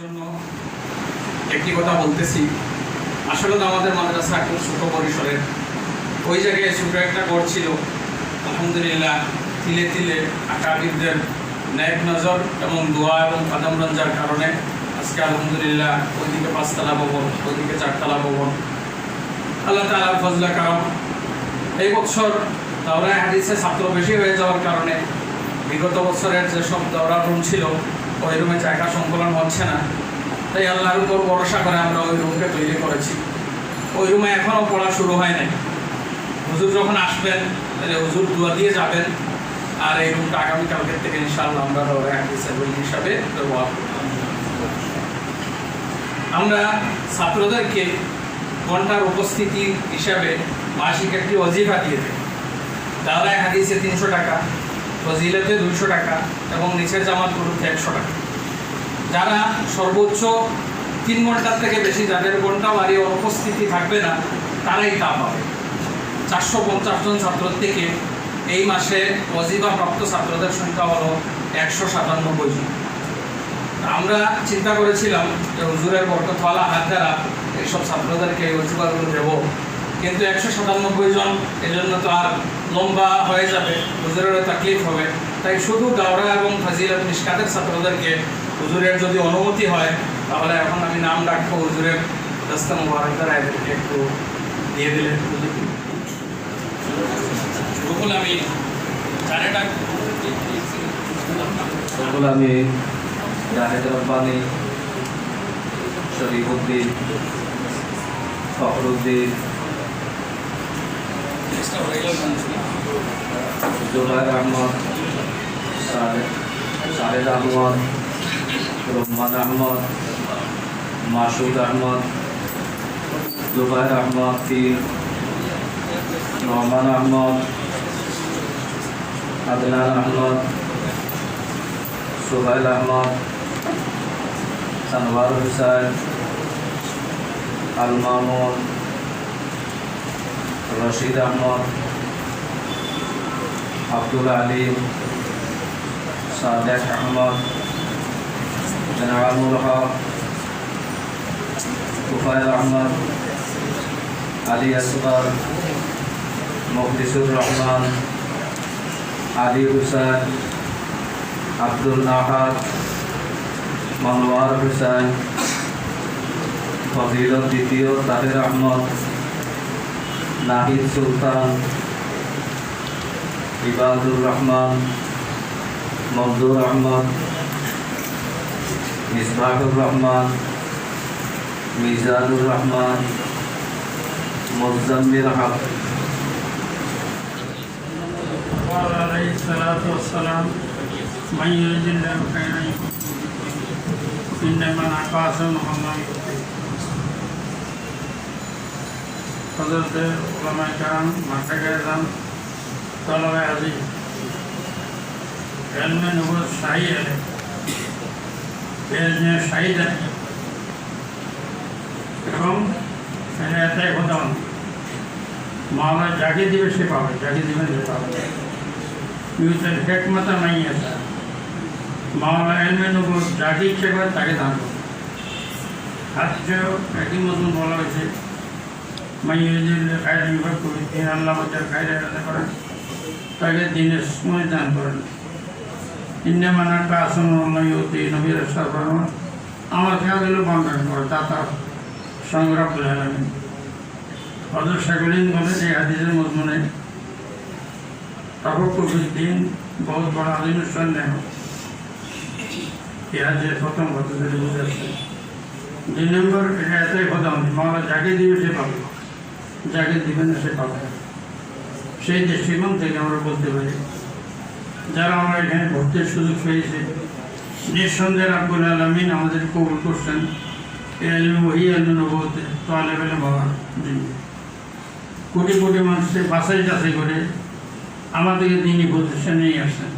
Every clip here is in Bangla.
জন্য একটি কথা বলতেছি। আসলে তো আমাদের মাদ্রাসা পরিসরের ওই জায়গায় ছোট একটা আলহামদুলিল্লাহ, তিলে তিলে আকাবিরদের ন্যাক নজর এবং দোয়া এবং রঞ্জার কারণে আজকে আলহামদুলিল্লাহ ওইদিকে পাঁচতলা ভবন, ওইদিকে চারতলা ভবন। আল্লাহ তালার ফজলা কারণ এই বছর দাওরায় হাদিসে ছাত্র বেশি হয়ে যাওয়ার কারণে বিগত বছরের যেসব দাওরা রুম ছিল ওই রুমে জায়গা সংকলন হচ্ছে না। তাই আল্লাহর উপর ভরসা করে আমরা ওই রুমকে তৈরি করেছি। ওই রুমে এখনও পড়া শুরু হয় নাই। হুজুর যখন আসবেন, তাহলে হুজুর দোয়া দিয়ে যাবেন। আর এই রুমটা আগামীকালকের থেকে ইনশাআল্লাহ আমরা রুম হিসাবে ব্যবহার আমরা ছাত্রদেরকে ঘণ্টার উপস্থিতি হিসাবে মাসিক একটি অজিফা দিয়ে দেয় দাওরায় হাদিসে তিনশো টাকা ফজিলাতে দুশো টাকা এবং নিচের জামাত গ্রুপে একশো টাকা। যারা সর্বোচ্চ তিন ঘণ্টার থেকে বেশি যাদের ঘণ্টা বাড়ি অনুপস্থিতি থাকবে না, তারাই তা পাবে। চারশো পঞ্চাশ জন ছাত্র থেকে এই মাসে প্রাপ্ত ছাত্রদের সংখ্যা হলো একশো সাতানব্বই জন। আমরা চিন্তা করেছিলাম যে হুজুরের বরকতওয়ালা হাত দ্বারা এইসব ছাত্রদেরকে অজিবাগুলো দেব, কিন্তু একশো সাতানব্বই জন, এজন্য তো আর লম্বা হয়ে যাবে হুজুরেরও তাকলিফ হবে। তাই শুধু গাওড়া এবং ফাজিলত নিষ্কাতের ছাত্রদেরকে হুজুরের যদি অনুমতি হয় তাহলে এখন আমি নাম ডাকবো হুজুরের রাস্তা মুবারক দ্বারা এদেরকে একটু দিয়ে দিলেন। আমি চারে ডাকবো সকল আমি জাহেদ রব্বানি শরীফুদ্দিন ফখরুদ্দিন। চেষ্টা হয়ে গেল জুবাইর আহমদ সাহেদ আহমদ, রহমান আহমদ, মাসুদ আহমদ, জুবাইর আহমদ, পীর রহমান আহমদ, আদনান আহমদ সোহেল আহমদ সানওয়ার হুসাইন, আল মামুন, রশিদ আহমদ আব্দুল আলিম সাদেক আহমদ জনাবুল হক তুফাইল আহমদ আলী আসগর মুখলিসুর রহমান আলী হুসেন আব্দুল নাহাদ মনোয়ার হুসেন ফজিলত দ্বিতীয় তাহের আহমদ নাহিদ সুলতান ইবাদুর রহমান মমদুর আহমদ মিসবাহুর রহমান মিজানুর রহমান মুজাম্মির হক قال عليه الصلاة والسلام من يريد الله خيرا إنما قاسم الله حضرت علماء کرام মাথাকে যান তলবে আজি علم نبوت শাহী আছে এলমে শাহী জানি এবং এটা এটাই হতাম মাওলা যাকে দিবে সে পাবে যাকে দিবেন সে পাবে ইউসের হেকমতা নাই আছে মাওলা এলমে নবুত যাকে ইচ্ছে করে তাকে দান করবে হাদিসেও একই মতন বলা হয়েছে মাইয়ুজিল খায়রা বিভাগ করে দিন আল্লাহ যার খায়রা আলাদা করেন তাকে দিনের সময় দান করেন। ইন্নে মানাটা আসন আল্লাহ ইউতি নবীর সরবরাহ আমার খেয়াল বন্টন করে তা তার সংগ্রাম বলে আলমিন হজর শাকুলিন বলে এই হাদিসের মজমুনে তফকুফির দিন বহুত বড় আলিমের সন্দেহ এই হাদিসের প্রথম কথা যদি বুঝাচ্ছে দুই নম্বর, এটা এতই হতাম মাওলা যাকে দিবে সে পাবে, যাকে দিবে না সে পাবে। সেই দৃষ্টিকোণ থেকে আমরা বলতে পারি। যারা আমরা এখানে ভর্তির সুযোগ পেয়েছি, নিঃসন্দেহে রাব্বুল আলমিন আমাদের কবুল করছেন। কোটি কোটি মানুষের বাসাই যাচাই করে আমাদেরকে তিনি প্রতিষ্ঠানে নিয়ে আসছেন।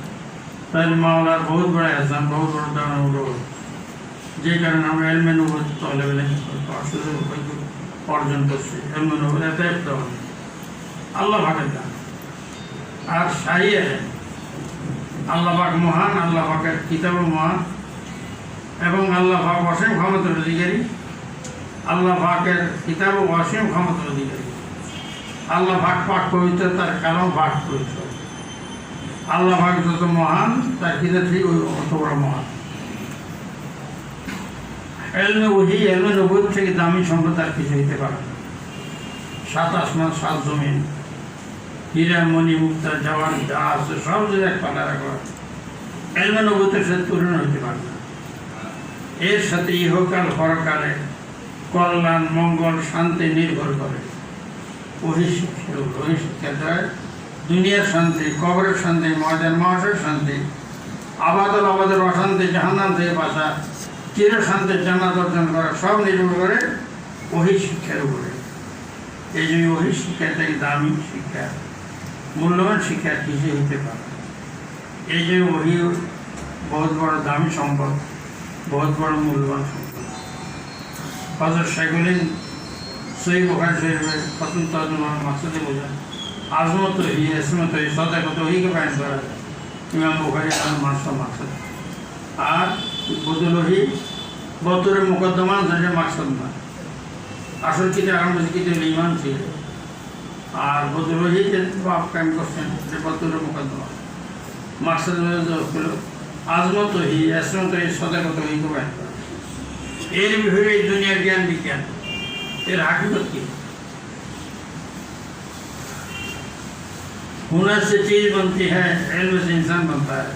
তাহলে মাওলার বহুত বড় আসাম বহুত বড় দাঁড়ানো অনুরোধ যে কারণে আমরা এলমে নবত তোয়ালে বেলে অর্জন করছি। এলমে নবত এটাই দেওয়া আল্লাহ দান আর শাহী আল্লাহ পাক মহান আল্লাহ পাকের কিতাব মহান এবং আল্লাহ পাক অসীম ক্ষমতার অধিকারী আল্লাহ পাকের কিতাব অসীম ক্ষমতার অধিকারী। আল্লাহ পাক পাক পবিত্র, তার কারণ ভাগ পবিত্র। আল্লাহ পাক যত মহান, তার কিতাব ঠিক ওই অত বড় মহান। এলমে ওহি এলমে নবুদ থেকে দামি সম্পদ আর কিছু হইতে পারে সাত আসমান সাত জমিন। হীরা মণি মুক্তা জওয়ান যা সব যদি এক পালা রাখা এলমে নবুতের সাথে তুলনা হইতে পারে না। এর সাথে ইহকাল, পরকালে কল্যাণ, মঙ্গল, শান্তি নির্ভর করে। ওহি শিক্ষা ওহি শিক্ষা দ্বারা দুনিয়ার শান্তি, কবরের শান্তি, ময়দান মহাশের শান্তি, আবাদল আবাদের অশান্তি, জাহান্নাম থেকে বাঁচা চির শান্তির জান্নাত অর্জন করা সব নির্ভর করে ওহি শিক্ষার উপরে। এই যে ওহি শিক্ষা থেকে দামি শিক্ষা। মূল্যবান শিক্ষা কিছু হতে পারে। এই যে ওহি বহুত বড় দামি সম্পদ, বহুত বড় মূল্যবান সম্পদ। হজর সেগুলিন সই বোখার শরীফের প্রথম তর্জমার মাকসুদে বোঝান আজমত হি এসমত হি সদাকত হিকে পায়ন করা ইমাম বুখারি আর মাসা মাকসুদ আর বদুলহি বতরে মুকদ্দমা ধরে মাকসুদ না আসল কিতে আরম্ভ কিতে ইমান ছিল। আর বদুলহি যে বাপ কায়েম করছেন যে বতরে মুকদ্দমা মাকসুদ হলো আজমত হি এসমত হি সদাকত হিকে পায়ন করা এর বিষয়ে এই দুনিয়ার জ্ঞান বিজ্ঞান এর হাকিকত কি हुनर से चीज बनती है इल्म से इंसान बनता है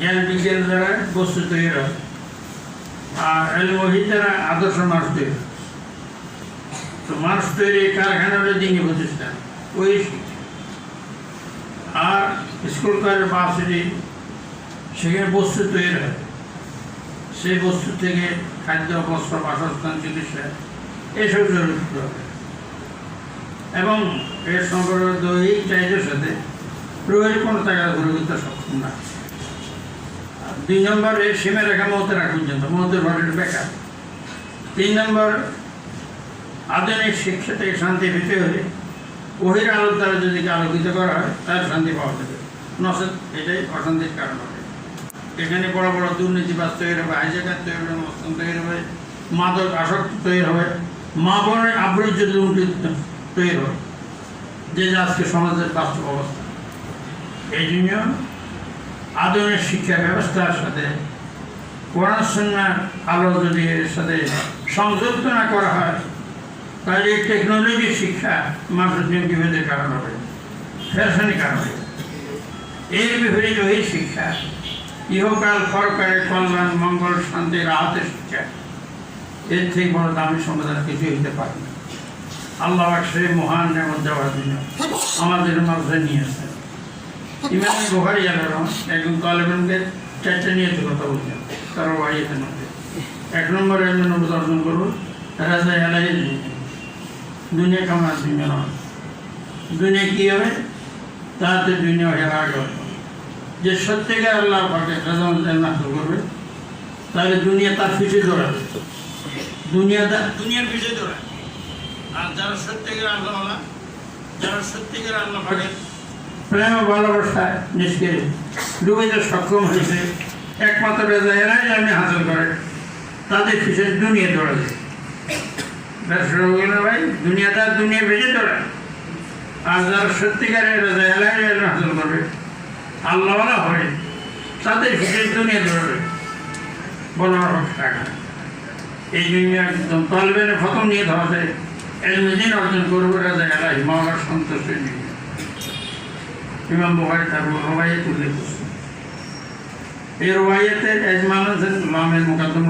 জ্ঞান বিজ্ঞান দ্বারা বস্তু তৈরি হয় আর এলমহি দ্বারা আদর্শ মানুষ তৈরি হয়। তো মানুষ তৈরি কারখানা হলো দিনী প্রতিষ্ঠান ওই আর স্কুল কলের বাসটি সেখানে বস্তু তৈরি হয়। সেই বস্তু থেকে খাদ্য, বস্ত্র, বাসস্থান, চিকিৎসা এসব জড়িত হবে এবং এর সম্পর্ক দৈহিক চাহিদার সাথে রোগের কোনো টাকা ঘুরে করতে সক্ষম না। দুই নম্বর এর সীমা রেখা মহতে রাখা পর্যন্ত মহতের বেকার। তিন নম্বর আধুনিক শিক্ষা থেকে শান্তি পেতে হলে ওহির আলোর দ্বারা যদি আলোকিত করা হয়, তার শান্তি পাওয়া যাবে। নসেদ, এটাই অশান্তির কারণ হবে। এখানে বড় বড় দুর্নীতিবাজ তৈরি হবে, হাইজাকার তৈরি হবে মস্তান তৈরি হবে, মাদক আসক্ত তৈরি হবে, মা বোনের আবৃত্তি লুণ্ঠিত তৈরি হবে। যে যে আজকে সমাজের বাস্তব অবস্থা। এই জন্য আধুনিক শিক্ষা ব্যবস্থার সাথে পড়াশোনার আলো যদি এর সাথে সংযুক্ত না করা হয় তাহলে এই টেকনোলজি শিক্ষা মানুষের জন্য বিভেদের কারণ হবে। ফ্যাশনের কারণ হবে। এর বিপরীত ওই শিক্ষা ইহকাল ফরকারে কল্যাণ, মঙ্গল, শান্তি, রাহতের শিক্ষা। এর থেকে বড় দামি সমাধান কিছু হইতে পারে না। আল্লাহ সে মহান নেমত দেওয়ার জন্য আমাদের মাঝে নিয়ে আসে ইমাম বুখারি আলাম একজন তালেবানকে চারটে নিয়ে কথা বলছেন। বাড়িতে মধ্যে এক নম্বরে নম্বর অর্জন করব রাজা এলাই দুনিয়া দুনিয়া নয় দুনিয়া? কী হবে? তাতে দুনিয়া হেরা আগে যে সত্যিকার আল্লাহ পাকে নাকল করবে তাহলে দুনিয়া তার পিছিয়ে দৌড়াবে। দুনিয়া তার- দুনিয়ার পিছিয়ে দৌড়াবে। আর যারা সত্যিকার আল্লাহ যারা সত্যিকার আল্লাহ পাকে প্রেম ভালোবাসায় নিজকে ডুবেতে সক্ষম হয়েছে। একমাত্র রেজা এরাই আমি হাসিল করে। তাদের পিছিয়ে দুনিয়া দৌড়াবে। দুনিয়াটা দুনিয়া বেঁচে দৌড়ায় আর যারা সত্যিকারের হাসিল করবে আল্লাহওয়ালা হবে তাদের হিসেবে দুনিয়া ধরবে টাকা এই জন্য একদম তলবেনে প্রথম নিয়ে ধরা যায় অর্জন করব রাজা এলাই মাওলার সন্তোষের জন্য ইমাম বুহারি তার রবাইয়াত উল্লেখ করছে এই রবাইয়াতে এজমান হোসেন লামের মোকাদ্দম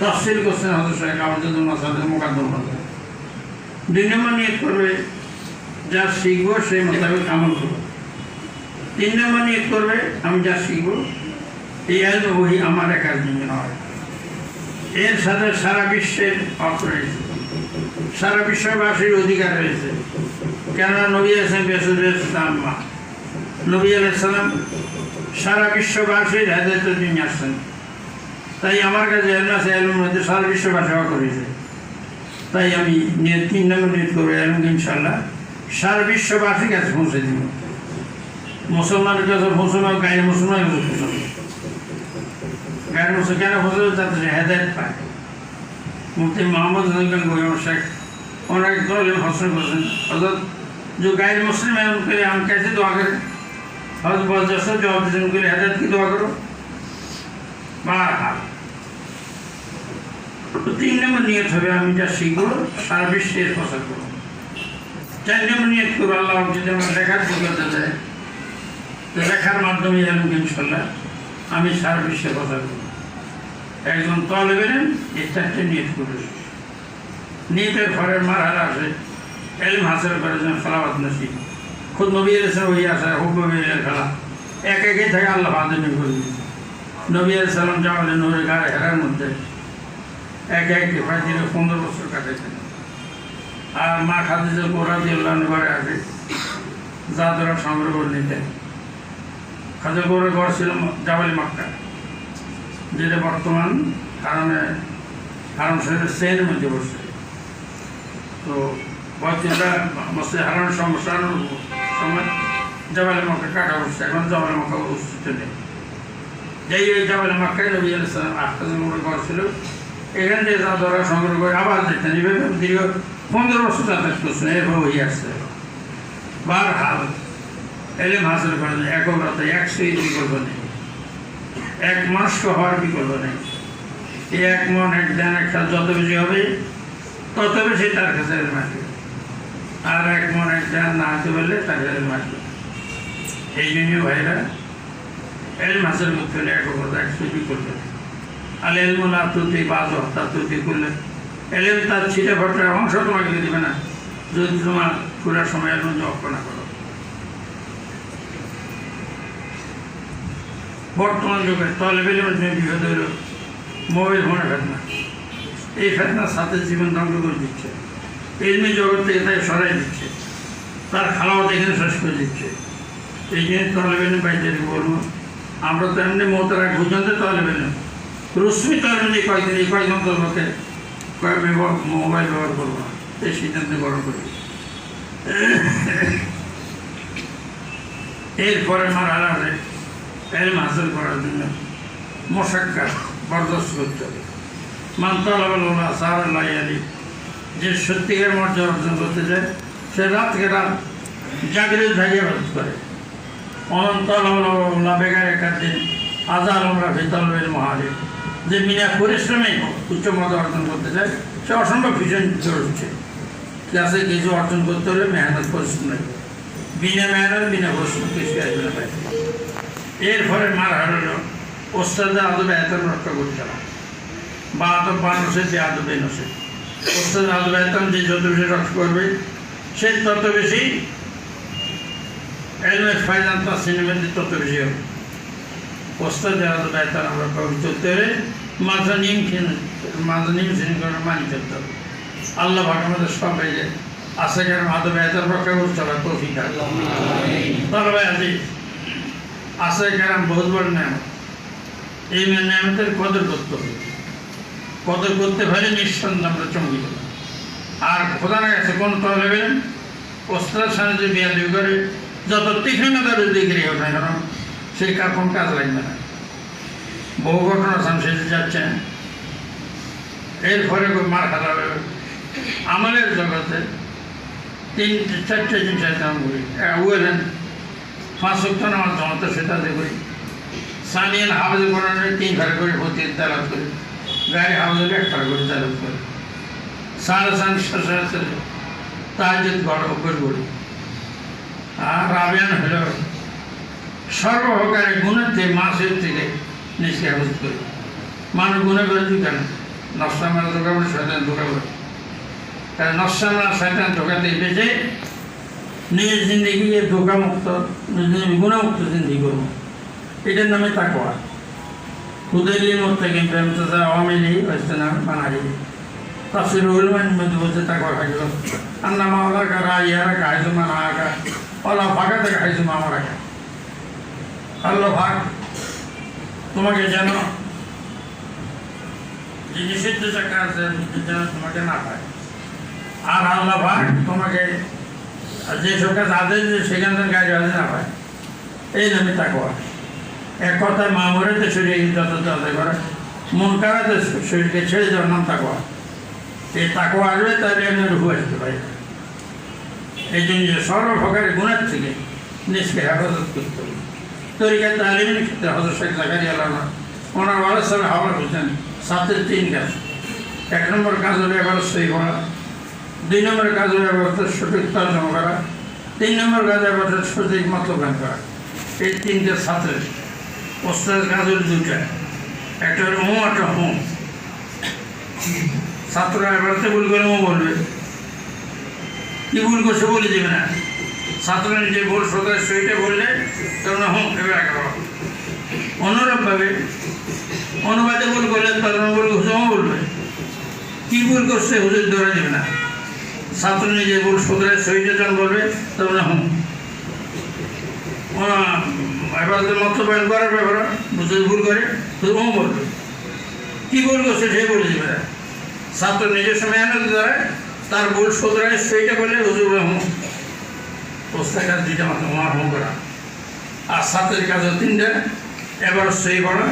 তফসিল করছেন হজর সাহেব আবদুল মাসাদের মোকাদ্দম দুই নিয়োগ করবে, যা শিখব সেই মোতাবেক আমল করব। তিন নম্বর নিয়োগ করবে, আমি যা শিখব, এই আইন বই আমার একার জন্য নয় এর সাথে সারা বিশ্বের হক রয়েছে। সারা বিশ্ববাসীর অধিকার রয়েছে। কেননা নবী আছেন বেসুলাম নবী আলাইসালাম সারা বিশ্ববাসীর হেদায়তের জন্য আসছেন। তাই আমার কাছে এলমাসে এলম হচ্ছে সারা বিশ্ববার সেবা করেছে তাই আমি তিন নম্বর নিয়ত করব এলমকে ইনশাল্লাহ সারা বিশ্ববাসীর কাছে পৌঁছে দিব। মুসলমানের কাছে পৌঁছানো গায়ে মুসলমানের কাছে পৌঁছানো গায়ের মুসল কেন পৌঁছানো তাতে সে হেদায়ত পায়। মুক্তি মোহাম্মদ রঞ্জন গোয়াম শেখ ওনার এক দল হসন করেছেন। অর্থাৎ যে গায়ের মুসলিম এমন করে আমি কাছে দোয়া করে হজ বজ্রস্ত জবাব দিচ্ছেন করে হেদায়ত কি দোয়া করো? বা তিন নম্বর নিয়ত হবে আমি যা শিখব, সারা বিশ্বের প্রচার করব চার নম্বর নিয়ত করব, আল্লাহ যদি আমার লেখার যোগ্যতা দেয় লেখার মাধ্যমে জানুক ইনশাল্লাহ, আমি সারা বিশ্বে প্রচার করব একজন তলেবেন এই চারটে নিয়ত করবে। নিয়তের ফলের মারহারা আছে এলম হাসিল করে যেন খেলাবাদ নসিব। খুদ নবী এসে ওই আসে হুকুম খেলা। এক একে থেকে আল্লাহ আদমি করে নবী সালাম জামালে নূরে গায়ে হেরার মধ্যে একে একে পনেরো বছর কাটাইছেন আর মা খাদিজা গোরা দিয়ে ঘরে আসে যা ধরা সংগ্রহ করে নিতেন খাদিজা গোরের ঘর ছিল জাবালি মাক্কা, যেটা বর্তমান কারণে, হারাম শরীরের সেনের মধ্যে বসছে তো বয়সটা মসজিদ হারানোর সমস্যার সময় জাবালে মক্কা কাটা বসছে, এখন জাবালে মক্কা উপস্থিত নেই। যাই ওই জাবালে মক্কায় নবী আলাইসালাম আহতাজের মনে করছিল এখান থেকে যা ধরা সংগ্রহ করে আবার দেখতেন এইভাবে দীর্ঘ পনেরো বছর যাতায়াত করছেন এভাবে হয়ে আসছে। বার হাল এলেম হাসিল করেন একগ্রতা একশো বিকল্প নেই। এক মনস্ক হওয়ার বিকল্প নেই। এই এক মন, এক ধ্যান একটা যত বেশি হবে, তত বেশি তার কাছে আসবে আর এক মন, এক ধ্যান না হতে পারলে তার কাছে আসবে এই জন্য ভাইরা হাসিল করতে হলে একগ্রতা একশো বিকল্প নেই। আল এলমুলা তুতি বাজ হত্যা তুতি করলে। এলেম তার ছিটে ফটার অংশ তোমাকে দিবে না। যদি তোমার পুরা সময় এলম জপ না করো। বর্তমান যুগে তলেবেল মধ্যে বিভেদ হইল মোবাইল ফোনের ফেতনা এই ফেতনার সাথে জীবন ধ্বংস করে দিচ্ছে। এলমি জগৎ থেকে তাই সরাই দিচ্ছে। তার খালাওয়াত এখানে শেষ করে দিচ্ছে। এই জন্য তলেবেল বাইরে বলব, আমরা তো এমনি মতের আগ পর্যন্ত তলেবেল রশ্মি তলেবেল কয়েকদিন এই কয়েকদিন তোকে কয়েক ব্যবহার মোবাইল ব্যবহার করব না। এই সিদ্ধান্ত গ্রহণ করি। এরপরে আমার হারালে এলম হাসিল করার জন্য মশাক্কার বরদাস্ত করতে হবে। মান্তাল্লাহ সাহাল্লাহ আলী যে সত্যিকার মর্যাদা অর্জন করতে চায়, সে রাতকে রাত জাগরে জাগিয়ে বাদ করে অনন্তল্লাহ বেগার দিন আজার আমরা ভিতলের মহাদেব। যে বিনা পরিশ্রমে উচ্চ মত অর্জন করতে চায়, সে অসম্ভব ভীষণ জড়ছে ক্লাসে কিছু অর্জন করতে হলে মেহনত, পরিশ্রম বিনা মেহনত, বিনা পরিশ্রম, কিছু আসবে না এর ফলে মার হারালো ওস্তাদের আদবে এত নষ্ট করছে না। বা আদব মানুষের যে আদবে নসে। ওস্তাদের আদবে এতন যে যত বেশি রক্ত করবে সে তত বেশি এলমের ফায়দান তার সিনেমাতে তত বেশি হবে। হলে মাথা নিম মাথা নিম সিনেম করে মানি চলতে হবে। আল্লাহ ভাগ আমাদের সবাই যে আশা কেন? আদবে এতন রক্ষা করতে হবে তৌফিক তাহলে ভাই আজি আশা কেরাম বহুত বড় নেয়ামত। এই নেয়ামতের কদর করতে হবে। কদর করতে পারে নিঃসন্দেহ আমরা চমকিত আর খোদার কাছে কোন তলেবেন ওস্তাদ সামনে যে বিয়া করে, যত তীক্ষ্ণতার দিকে হোক না কারণ সেই কাপন কাজ লাগবে না। বহু ঘটনা সামনে সেজে যাচ্ছে। এরপরে মার খারাপ হবে আমলের জগতে তিন চারটে জিনিস আমি বলি উয়েলেন পাঁচ সপ্তাহ নামাজ জমাতে সেটাতে করি সানিয়ান হাফেজ কোরআনের তিন ঘরে করে প্রতি তালাত করি। গায়ে হাফেজের এক ঘরে করে তালাত করি। সাড়ে সান ঘর অভ্যাস করি আর রাবিয়ান হল সর্বপ্রকারে গুণের থেকে মাসের থেকে নিজকে হেফাজত করি। মানুষ গুণে করে তুই কেন মারা ধোকা বলে শয়তান ধোকা বলে কারণ নষ্টা মারা শয়তান দিয়ে বেঁচে নিজের জিন্দগি ধোকামুক্ত গুণামুক্ত জিন্দগি করব। এটার নামে তাকওয়া। হুদাইলি মুত্তাকিন প্রেমতাজা আওয়ামী লীগ ওয়াইস্তানা বাঙালি তাফসির উলমান মধ্যে তাকওয়া খাইল। আন্না মাওলা কা না কা আল্লাহ ফাঁকা থেকে খাইছো মা আমার কা আল্লাহ ভাগ তোমাকে যেন যে নিষিদ্ধ চাকা আছে যেন তোমাকে না পায়। আর আল্লাহ ভাগ তোমাকে যে সব কাজ আদেশ সেখান থেকে গাড়ি বাজে না পায়। এই নামে তাকওয়া। এক কথায় মামুরাতে শরীরে যত আদায় করে, মন কারাতে শরীরকে ছেড়ে দেওয়ার নাম তাকোয়া এই তাকোয়া আসবে তাহলে এমনি রুহু আসতে পারে। এই জন্য সর্বপ্রকারের গুণের থেকে নিজকে হেফাজত করতে হবে। তরিকা তালিমের ক্ষেত্রে হজর শেখ জাকারি আল্লাহ ওনার বাবার সাথে হাওয়া করছেন সাতের তিন কাজ এক নম্বর কাজ হলো এবার সই করা। দুই নম্বর কাজ হলো এবার সঠিক তর্জমা করা। তিন নম্বর কাজ এবার সঠিক মতবান করা। এই তিনটে ছাত্রের ওস্তাদের কাজ হলো দুইটা। একটা হলো হুঁ একটা হুঁ। ছাত্ররা এবারতে ভুল করে ও বলবে। কি ভুল করছে বলে দেবে না। ছাত্র নিজে ভুল সদা সেইটা বললে তখন হুঁ এবার একে অনুরূপভাবে অনুবাদে ভুল করলে তখন ভুল করছে বলবে। কি ভুল করছে হুজুর ধরে দেবে না। ছাত্র নিজে ভুল শুধরে সহিটা যখন বলবে তখন হুম। এবার মত বয়ান করার ব্যাপার বুঝতে ভুল করে তো ও বলবে। কি ভুল করছে সে বলে দেবে। ছাত্র নিজস্ব মেহনত ধরে তার ভুল শুধরে সেইটা বললে হুজুর হুম। প্রস্তাব কাজ দুইটা মাত্র আমার হুম করা। আর ছাত্রের কাজ তিনটা এবার সেই করা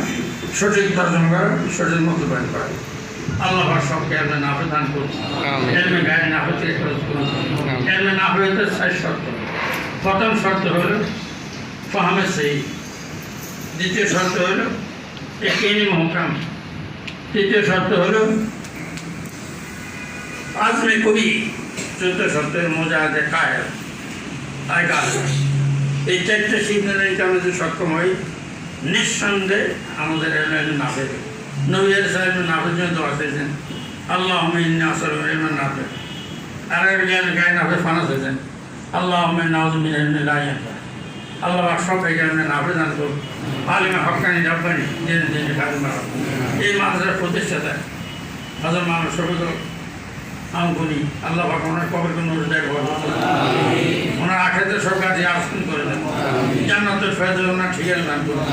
সঠিক দর্শন করা সঠিক মতো বয়ান করা। আল্লাহ সবকে এমনি না হয়ে দান করুন। এমনি গায়ে না খরচ করুন। এমনি না হয়ে তো ছয় শর্ত। প্রথম শর্ত হলো ফাহামে সেই। দ্বিতীয় শর্ত হলো একেনি মহকাম। তৃতীয় শর্ত হলো আজমে কবি। চতুর্থ শর্তের মোজা আছে কায় আয় কাজ এই চারটে নিতে আমরা যদি সক্ষম হই, নিঃসন্দেহে আমাদের এলাকায় না পেবে নবীর সাহেব না পেয়ে জন্য দোয়া চেয়েছেন। আল্লাহ আমিন আসর এমন না পেয়ে আর একজন গায়ে না পেয়ে ফানাস হয়েছেন আল্লাহ আল্লাহ সব এখানে না প্রদান করুন আলিমা হকানি রব্বানি এই মাদ্রাসার প্রতিষ্ঠাতা হাজার মানুষ সবিত আমগুনি আল্লাহ পাক ওনার কবর কোন ওনার আখেতে সব কাজে আসন করে দেন। জান্নাতের ফেজে ওনার ঠিকানা দান করুন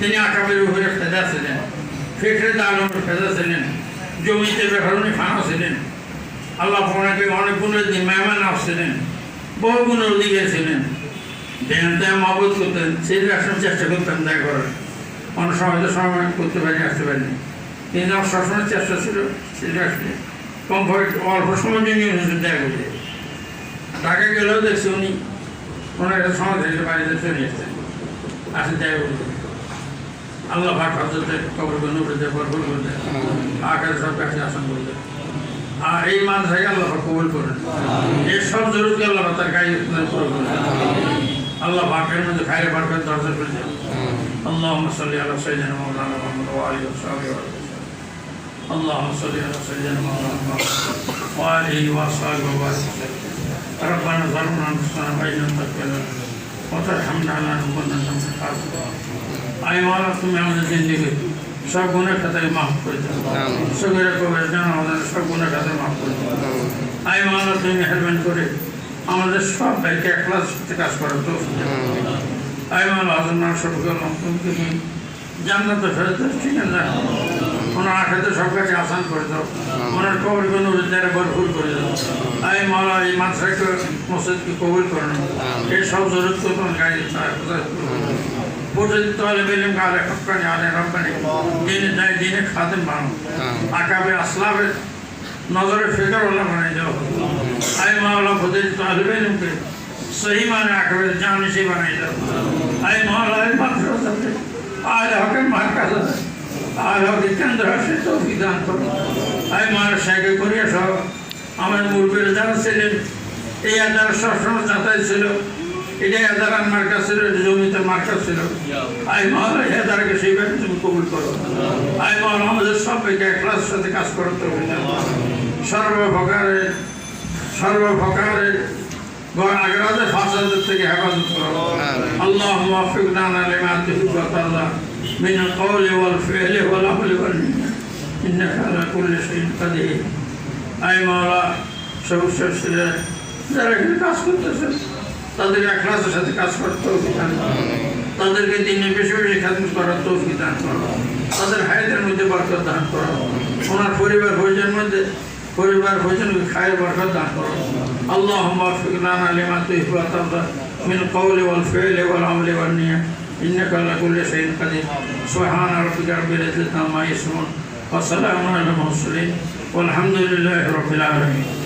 তিনি আকাবের উপরে ফেজা ছিলেন। ফিকরে আলমের ফেজা ছিলেন। জমিতে বেকারণী ফানা ছিলেন। আল্লাহ ওনাকে অনেক গুণের দিন মেহমান আসছিলেন বহু গুণের দিকে ছিলেন। যেখানে মহবত করতেন, সেই রাষ্ট্র চেষ্টা করতেন দেখা করার অনেক সময় তো সময় করতে পারি আসতে পারিনি। আমার সবসময় চেষ্টা ছিল, সেই রাষ্ট্রে কমফর্ট অল্প সময় জন্য ওষুধ দেখা করতে ঢাকা গেলেও দেখছি উনি ওনার একটা সময় থেকে বাড়িতে চলে এসছেন আসে দেখা করতে আল্লাহ ভাগ হজরতে কবর বন্ধু করতে বরফল করতে আকাশ সব কাছে আসন করতে আর এই মাদ্রাসাকে আল্লাহ পাক কবুল করেন এই সব জরুরকে আল্লাহ পাক তার গায়ে পুরো করেন আল্লাহ বাকের মধ্যে খাইরে বারকাত দরজা করে দেন اللهم صل على سيدنا مولانا محمد وآله وصحبه وسلم اللهم صل على سيدنا مولانا محمد وآله وصحبه وسلم ربنا ظلمنا أنفسنا وإن لم تغفر لنا وترحمنا لنكونن من الخاسرين আই মাওলা তুমি আমাদের জিন্দিগি সব গুণের খাতায় মাফ করে দাও আমিন। সগের কবের জানা আমাদের সব গুণের খাতায় মাফ করে দাও আই মাওলা তুমি মেহরবানি করে আমাদের সব ভাইকে এক ক্লাস কাজ করো তো আই মাওলা হাজার না সব গেলাম তুমি তুমি জান্নাতে ফেরত দাও, ঠিক আছে ওনার আখাতে সব কাছে আসান করে দাও। ওনার কবর কোনো উদ্ধারে ভরপুর করে দাও। আই মাওলা এই মাদ্রাসাকে মসজিদকে কবুল করে নাও। এই সব জরুরত তোমার গাড়ি পর্যন্ত হলে বেলিম গালে হকানি আলে রব্বানি। দিনে যায় দিনে খাদেম বানো আকাবে আসলাবে নজরে ফিকর ওলা বানাই দাও। আই মাওলা খুদে তাহলে বেলিমকে সহি মানে আকাবে জানিসি বানাই দাও। আই মাওলা এই মাদ্রাসাতে আলে হকের মার্কাজ আলে হকের কেন্দ্র সে তো বিধান করো আই মাওলা সাইকে করিয়া সব। আমার মুরব্বীরা যারা ছিলেন এই আদার সবসময় যাতায়াত ছিল। এটাই আদার মার্কা ছিল জমিতে মার্কা ছিল আই মহল এই আদারকে সেইভাবে তুমি কবুল করো। আই মহল আমাদের সবাইকে ক্লাস সাথে কাজ করতে হবে সর্বপ্রকারের সর্বপ্রকারের আগ্রাজে ফাসাদের থেকে হেফাজত করো। আল্লাহ মুওয়াফিকনা লিমা তুহিব্বু ওয়া তারদা من القول والفعل والعمل والنية إنك على كل شيء قدير আই মাওলা সমস্যা ছিল যারা এখানে কাজ করতেছে তাদের একলাসের সাথে কাজ করতে বিধান করো। তাদেরকে দিনে বেশি বেশি খাদমত করার তৌফিক দান করো তাদের হায়াতের মধ্যে বরকত দান করো ওনার পরিবার ভোজনের মধ্যে পরিবার ভোজন খায়ের বরকত দান করো আল্লাহ মাফিক লানা লিমা তুহিব্বু ওয়া তারদা من القول والفعل والعمل والنية إنك على كل شيء قدير. سبحان ربك رب العزة عما يصفون وسلام على المرسلين والحمد لله رب العالمين.